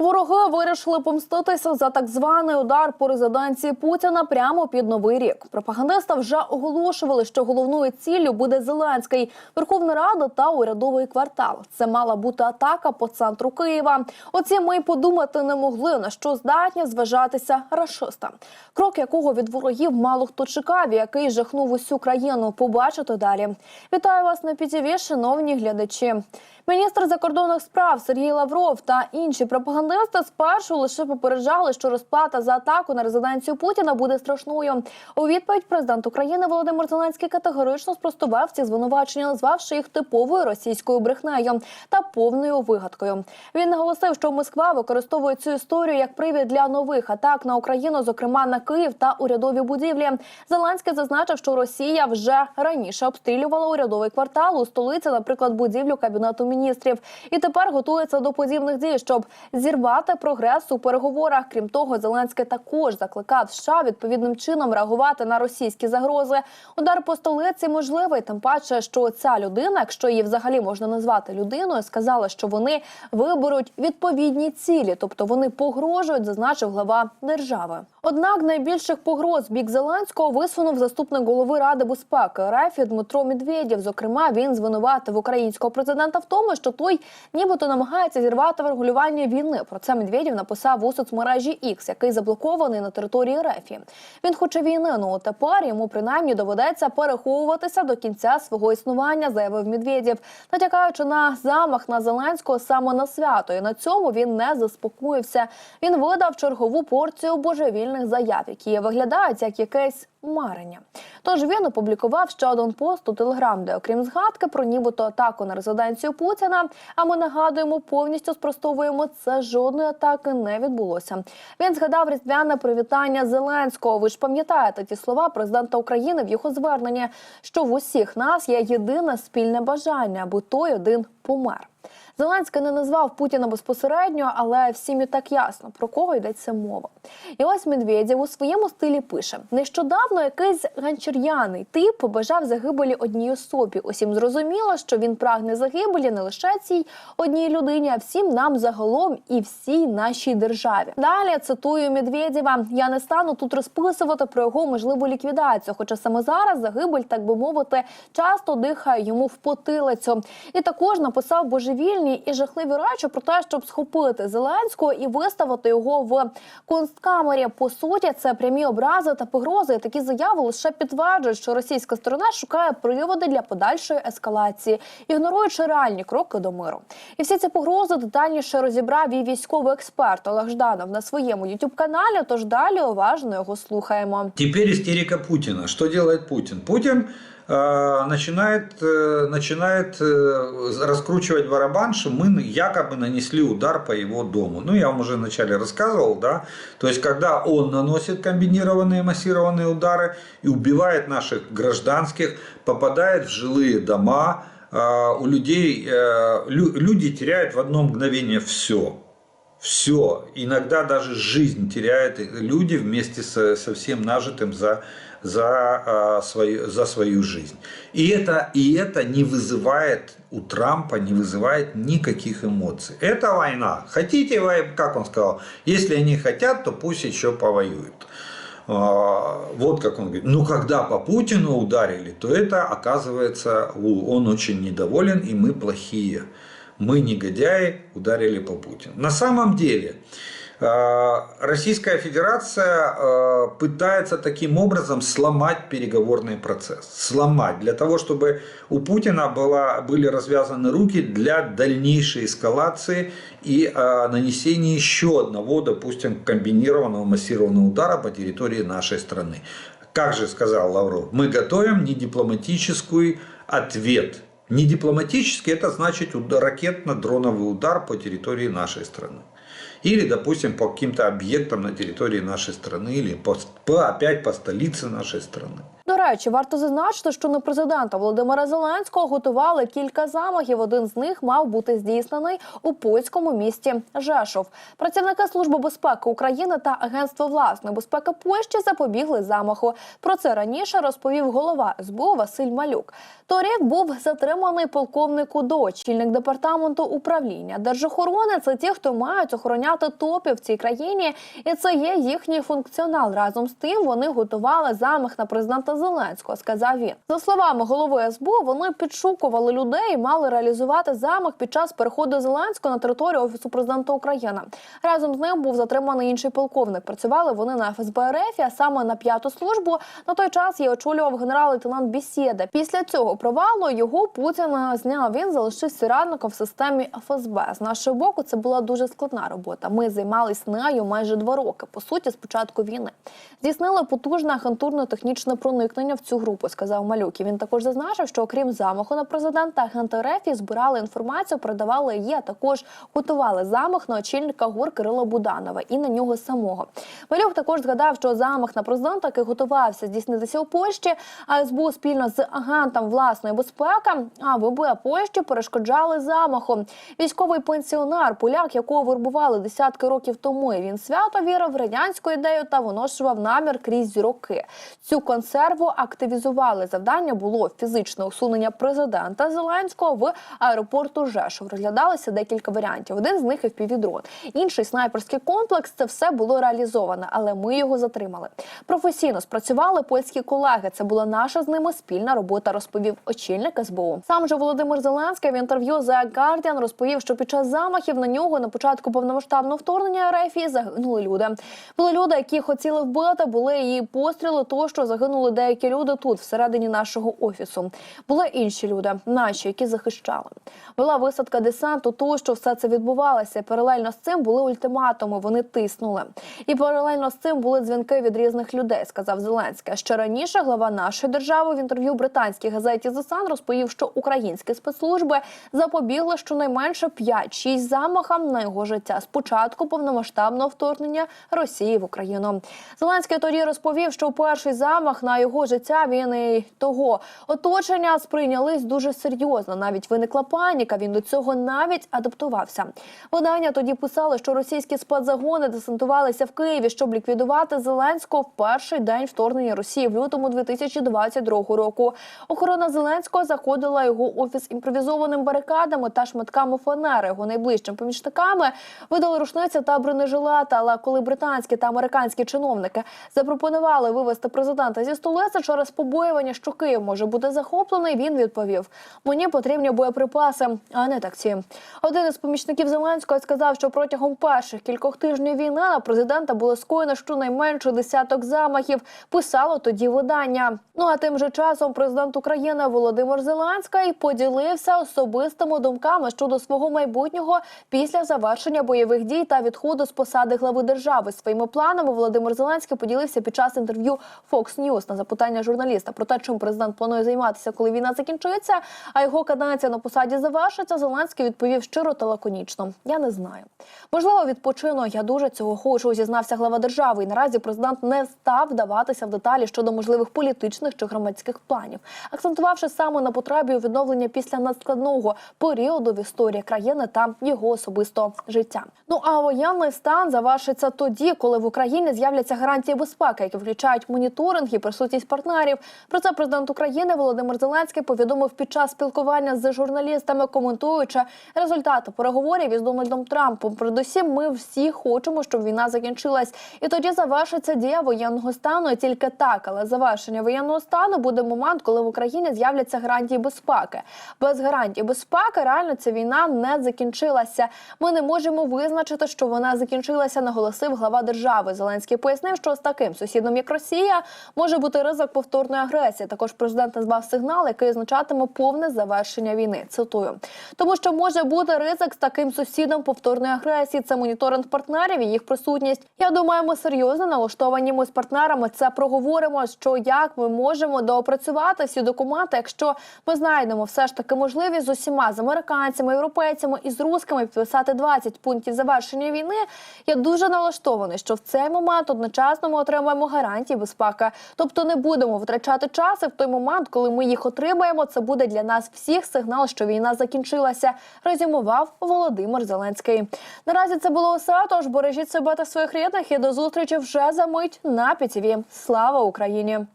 Вороги вирішили помститися за так званий удар по резиденції Путіна прямо під новий рік. Пропагандисти вже оголошували, що головною ціллю буде Зеленський, Верховна Рада та урядовий квартал. Це мала бути атака по центру Києва. Оці ми й подумати не могли на що здатні зважатися рашиста. Крок якого від ворогів мало хто чекав, який жахнув усю країну. Побачите далі. Вітаю вас на ПІТІВІ, шановні глядачі. Міністр закордонних справ Сергій Лавров та інші пропагандисти спершу лише попереджали, що розплата за атаку на резиденцію Путіна буде страшною. У відповідь президент України Володимир Зеленський категорично спростував ці звинувачення, назвавши їх типовою російською брехнею та повною вигадкою. Він наголосив, що Москва використовує цю історію як привід для нових атак на Україну, зокрема на Київ та урядові будівлі. Зеленський зазначив, що Росія вже раніше обстрілювала урядовий квартал у столиці, наприклад, будівлю кабінету міністрів, і тепер готується до подібних дій, щоб зірвати прогрес у переговорах. Крім того, Зеленський також закликав США відповідним чином реагувати на російські загрози. Удар по столиці можливий, тим паче, що ця людина, якщо її взагалі можна назвати людиною, сказала, що вони виберуть відповідні цілі, тобто вони погрожують, зазначив глава держави. Однак найбільших погроз бік Зеленського висунув заступник голови ради безпеки РФ Дмитро Медведєв. Зокрема, він звинуватив українського президента в тому, що той нібито намагається зірвати врегулювання війни. Про це Медведєв написав у соцмережі X, який заблокований на території РФ. Він хоче війни, ну тепер йому принаймні доведеться переховуватися до кінця свого існування, заявив Медведєв, натякаючи на замах на Зеленського саме на свято. І на цьому він не заспокоївся. Він видав чергову порцію божевільних заяв, які виглядають як якесь марення. Тож він опублікував ще один пост у Телеграм, де, окрім згадки про нібито атаку на резиденцію Путіна. А ми нагадуємо, повністю спростовуємо це. Жодної атаки не відбулося. Він згадав різдвяне привітання Зеленського. Ви ж пам'ятаєте ті слова президента України в його зверненні, що в усіх нас є єдине спільне бажання, аби той один помер. Зеленський не назвав Путіна безпосередньо, але всім і так ясно про кого йдеться мова. І ось Медведєв у своєму стилі пише: нещодавно якийсь ганчір'яний тип побажав загибелі одній особі. Усім зрозуміло, що він прагне загибелі не лише цій одній людині, а всім нам загалом і всій нашій державі. Далі цитую Медведєва: я не стану тут розписувати про його можливу ліквідацію, хоча саме зараз загибель, так би мовити, часто дихає йому в потилицю. І також написав божевільні і жахливі речі про те, щоб схопити Зеленського і виставити його в консткамері. По суті, це прямі образи та погрози. Такі заяви лише підтверджують, що російська сторона шукає приводи для подальшої ескалації, ігноруючи реальні кроки до миру. І всі ці погрози детальніше розібрав і військовий експерт Олег Жданов на своєму youtube каналі. Тож далі уважно його слухаємо. Теперь истерика Путина. Что делает Путин? Путин э, начинает, э, начинает э, раскручивать барабан, что мы якобы нанесли удар по его дому. Ну, я вам уже вначале рассказывал, да. То есть, когда он наносит комбинированные массированные удары и убивает наших гражданских, попадает в жилые дома, э, у людей, э, лю- люди теряют в одно мгновение все. Все. Иногда даже жизнь теряют люди вместе со, со всем нажитым за, за, а, свою, за свою жизнь. И это, и это не вызывает у Трампа, не вызывает никаких эмоций. Это война. Хотите, как он сказал, если они хотят, то пусть еще повоюют. А, Вот как он говорит. Но когда по Путину ударили, то это оказывается, он очень недоволен, и мы плохие. Мы, негодяи, ударили по Путину. На самом деле, Российская Федерация э, пытается таким образом сломать переговорный процесс. Сломать. Для того, чтобы у Путина была, были развязаны руки для дальнейшей эскалации и э, нанесения еще одного, допустим, комбинированного массированного удара по территории нашей страны. Как же сказал Лавров, мы готовим не дипломатический ответ. Не дипломатический, это значит ракетно-дроновый удар по территории нашей страны. Или, допустим, по каким-то объектам на территории нашей страны, или по, по- опять по столице нашей страны. Речі, варто зазначити, що на президента Володимира Зеленського готували кілька замахів. Один з них мав бути здійснений у польському місті Жешов. Працівники служби безпеки України та Агентство власної безпеки Польщі запобігли замаху. Про це раніше розповів голова СБУ Василь Малюк. Торік був затриманий полковник УДО, очільник департаменту управління держохорони. Це ті, хто мають охороняти топів в цій країні, і це є їхній функціонал. Разом з тим вони готували замах на президента Зеленського. Сказав він за словами голови СБУ. Вони підшукували людей, і мали реалізувати замах під час переходу Зеленського на територію офісу президента України. Разом з ним був затриманий інший полковник. Працювали вони на ФСБ РФ, а саме на п'яту службу. На той час її очолював генерал-лейтенант Бісєда. Після цього провалу його Путін зняв. Він залишився радником в системі ФСБ. З нашого боку, це була дуже складна робота. Ми займалися нею майже два роки. По суті, з початку війни здійснили потужне агентурно-технічне проникнення в цю групу. Сказав Малюк. І Він також зазначив, що окрім замаху на президента, агенти РФ збирали інформацію, передавали її, а також готували замах на очільника ГУР Кирила Буданова і на нього самого. Малюк також згадав, що замах на президента, який готувався здійснитися у Польщі, а СБУ спільно з агентом власної безпеки, а ВБ Польщі перешкоджали замаху. Військовий пенсіонер, поляк, якого вербували десятки років тому. і Він свято вірив в радянську ідею та виношував намір крізь роки. Цю консерву активізували. Завдання було фізичне усунення президента Зеленського в аеропорту Жешов. Розглядалося декілька варіантів. Один з них FPV-дрон. інший снайперський комплекс. Це все було реалізовано, але ми його затримали. Професійно спрацювали польські колеги. Це була наша з ними спільна робота. Розповів очільник СБУ. Сам же Володимир Зеленський в інтерв'ю The Guardian розповів, що під час замахів на нього на початку повномасштабного вторгнення РФ загинули люди. Були люди, які хотіли вбити, були і постріли. Тощо загинули деякі люди тут, всередині нашого офісу. Були інші люди, наші, які захищали. Була висадка десанту, тощо все це відбувалося. Паралельно з цим були ультиматуми. Вони тиснули. І паралельно з цим були дзвінки від різних людей, сказав Зеленський. Ще раніше глава нашої держави в інтерв'ю британській газеті The Sun розповів, що українські спецслужби запобігли щонайменше 5-6 замахам на його життя з початку повномасштабного вторгнення Росії в Україну. Зеленський тоді розповів, що перший замах на його життя він і того оточення сприйнялись дуже серйозно. Навіть виникла паніка. Він до цього навіть адаптувався. Видання тоді писали, що російські спецзагони десантувалися в Києві, щоб ліквідувати Зеленського в перший день вторгнення Росії в лютому 2022 року. Охорона Зеленського заходила його офіс імпровізованими барикадами та шматками фанери. Його найближчим помічниками видали рушниці та бронежилети. Але коли британські та американські чиновники запропонували вивести президента зі столиці через побоювання, що Київ може бути захоплений, він відповів: мені потрібні боєприпаси, а не таксі. Один із помічників Зеленського сказав, що протягом перших кількох тижнів війни на президента було скоєно щонайменше десяток замахів. Писало тоді видання. Ну а тим же часом президент України Володимир Зеленський поділився особистими думками щодо свого майбутнього після завершення бойових дій та відходу з посади глави держави. Своїми планами Володимир Зеленський поділився під час інтерв'ю Fox News на запитання журналіста про те, чим президент планує займатися, коли війна закінчиться. А його каденція на посаді завершиться. Зеленський відповів щиро та лаконічно. Я не знаю. Можливо, відпочину. Я дуже цього хочу. Зізнався глава держави. І наразі президент не став вдаватися в деталі щодо можливих політичних чи громадських планів, акцентувавши саме на потребі відновлення після надскладного періоду в історії країни та його особистого життя. Ну а воєнний стан завершиться тоді, коли в Україні з'являться гарантії безпеки, які включають моніторинг і присутність партнерів. Про це президент України Володимир Зеленський повідомив під час спілкування з журналістами, коментуючи результати переговорів із Дональдом Трампом. Передусім, ми всі хочемо, щоб війна закінчилась, і тоді завершиться дія воєнного стану. І тільки так, але завершення воєнного стану буде момент, коли в Україні з'являться гарантії безпеки. Без гарантій безпеки реально ця війна не закінчилася. Ми не можемо визначити, що вона закінчилася, наголосив глава держави. Зеленський пояснив, що з таким сусідом, як Росія, може бути ризик повторної агресії. Також президент назвав сигнал, який означатиме повне завершення війни. Цитую, тому що може бути ризик з таким сусідом повторної агресії. Це моніторинг партнерів і їх присутність. Я думаю, ми серйозно налаштовані ми з партнерами. Це проговоримо. Що як ми можемо доопрацювати всі документи, якщо ми знайдемо все ж таки можливість з усіма з американцями, європейцями і з рускими підписати 20 пунктів завершення війни. Я дуже налаштований, що в цей момент одночасно ми отримаємо гарантії безпеки, тобто не буде. Будемо втрачати час, і в той момент, коли ми їх отримаємо, це буде для нас всіх сигнал, що війна закінчилася. Резюмував Володимир Зеленський. Наразі це було усе. Тож бережіть себе та своїх рідних і до зустрічі вже за мить на ПІТІВІ. Слава Україні!